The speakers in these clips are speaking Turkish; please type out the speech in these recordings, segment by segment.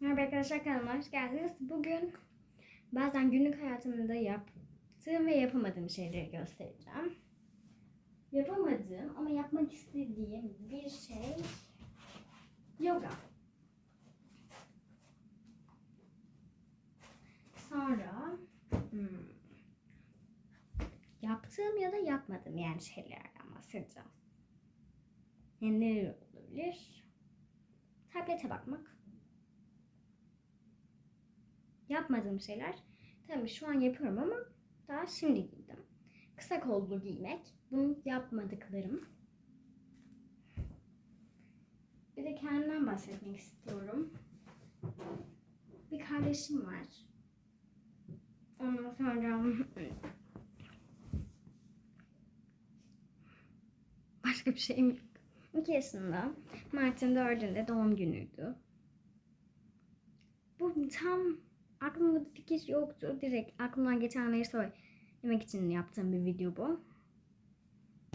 Merhaba arkadaşlar kanalıma hoş geldiniz. Bugün bazen günlük hayatımda yaptığım ve yapamadığım şeyleri göstereceğim. Yapamadığım ama yapmak istediğim bir şey yoga. Sonra hmm, yaptığım ya da yapmadığım yani şeylerden bahsedeceğim. Yani neler olabilir? Tablete bakmak yapmadığım şeyler. Tabii şu an yapıyorum ama daha şimdi giydim. Kısa kollu giymek. Bunu yapmadıklarım. Bir de kendimden bahsetmek istiyorum. Bir kardeşim var. Ondan sonra başka bir şeyim yok. 2 yaşında. Mart'ın 4'ünde doğum günüydü. Bu tam aklımda bir fikir yoktu. Direkt aklımdan geçenleri söylemek için yaptığım bir video bu.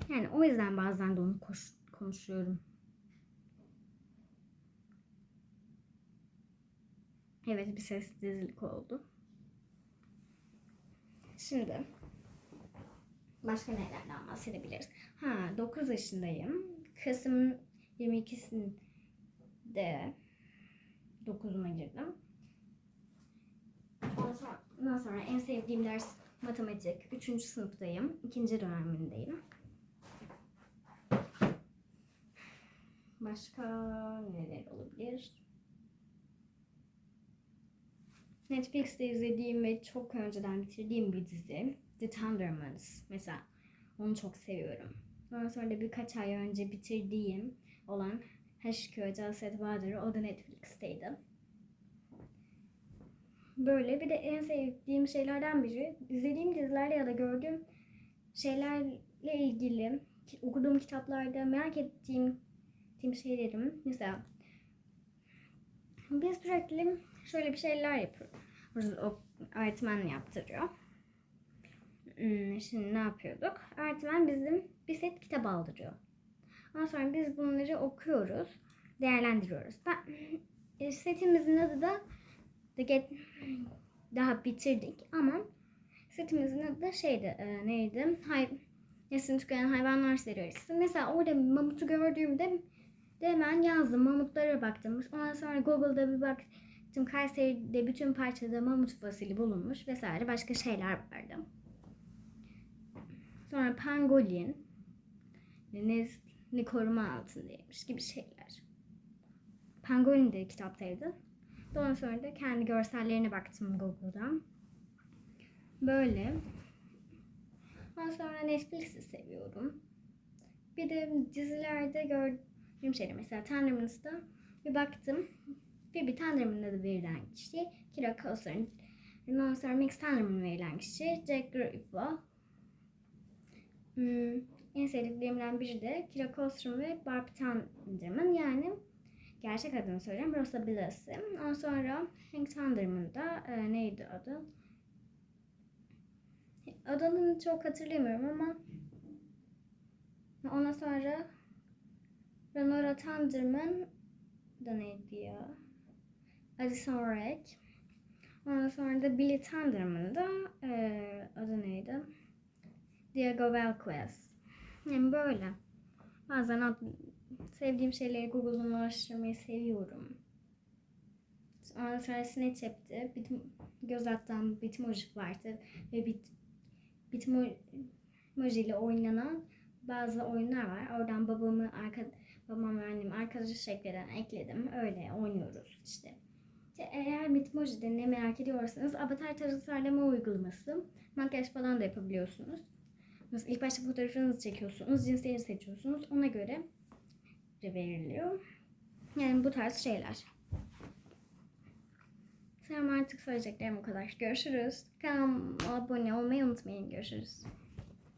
Yani o yüzden bazen de onu koş, konuşuyorum. Evet bir sessizlik oldu. Şimdi başka nelerden bahsedebiliriz? Ha 9 yaşındayım. Kasım 22'sinde 9'uma girdim. Ondan sonra, en sevdiğim ders matematik. Üçüncü sınıftayım. ikinci dönemindeyim. Başka neler olabilir? Netflix'te izlediğim ve çok önceden bitirdiğim bir dizi. The Thundermans. Mesela onu çok seviyorum. Ondan sonra da birkaç ay önce bitirdiğim olan H.Q. Acaset Bahadır. O da Netflix'teydi. Böyle bir de en sevdiğim şeylerden biri izlediğim dizilerde ya da gördüğüm şeylerle ilgili okuduğum kitaplarda merak ettiğim, şeylerim mesela biz sürekli şöyle bir şeyler yapıyoruz. O öğretmen yaptırıyor. Hmm, Şimdi ne yapıyorduk? Öğretmen bizim bir set kitap aldırıyor. Ondan sonra biz bunları okuyoruz, değerlendiriyoruz. Ben, e, setimizin adı da daha bitirdik ama setimizin adı da şeydi e, neydi? Hay Nesin tükenen hayvanlar serisi. Mesela orada mamutu gördüğümde de hemen yazdım. Mamutlara baktım. Ondan sonra Google'da bir baktım. Kayseri'de bütün parçada mamut fosili bulunmuş vesaire başka şeyler vardı. Sonra pangolin neslini koruma altındaymış gibi şeyler. Pangolin de kitaptaydı. Ondan sonra da kendi görsellerine baktım Google'dan. Böyle. Ondan sonra Netflix'i seviyorum. Bir de dizilerde gördüğüm şeyler mesela Tanrımız'da bir baktım. Bir bir Tanrım'ın adı verilen kişi Kira Coulson. Ondan sonra Max Tanrım'ın verilen kişi Jack Griffith. Hmm, en sevdiklerimden biri de Kira Coulson ve Barb Tanrım'ın yani gerçek adını söyleyeyim. Rosa Blasi. Ondan sonra Hank Thunderman da e, neydi adı? Adını çok hatırlamıyorum ama ondan sonra Renora Thunderman da neydi ya? Addison Rack. Ondan sonra da Billy Thunderman da e, adı neydi? Diego Velquez. Yani böyle. Bazen sevdiğim şeyleri Google'dan araştırmayı seviyorum. Ondan sonra Snapchat'te Bitmo, göz attan Bitmoji vardı ve Bit, Bitmoji ile oynanan bazı oyunlar var. Oradan babamı arka, babam ve annemi arkadaş ekleden ekledim. Öyle oynuyoruz işte. İşte eğer Bitmoji'de ne merak ediyorsanız avatar tasarlama uygulaması. Makyaj falan da yapabiliyorsunuz. Mesela ilk başta fotoğrafınızı çekiyorsunuz, cinsleri seçiyorsunuz. Ona göre veriliyor. Yani bu tarz şeyler. Tamam artık söyleyeceklerim bu kadar. Görüşürüz. Kanalıma abone olmayı unutmayın. Görüşürüz.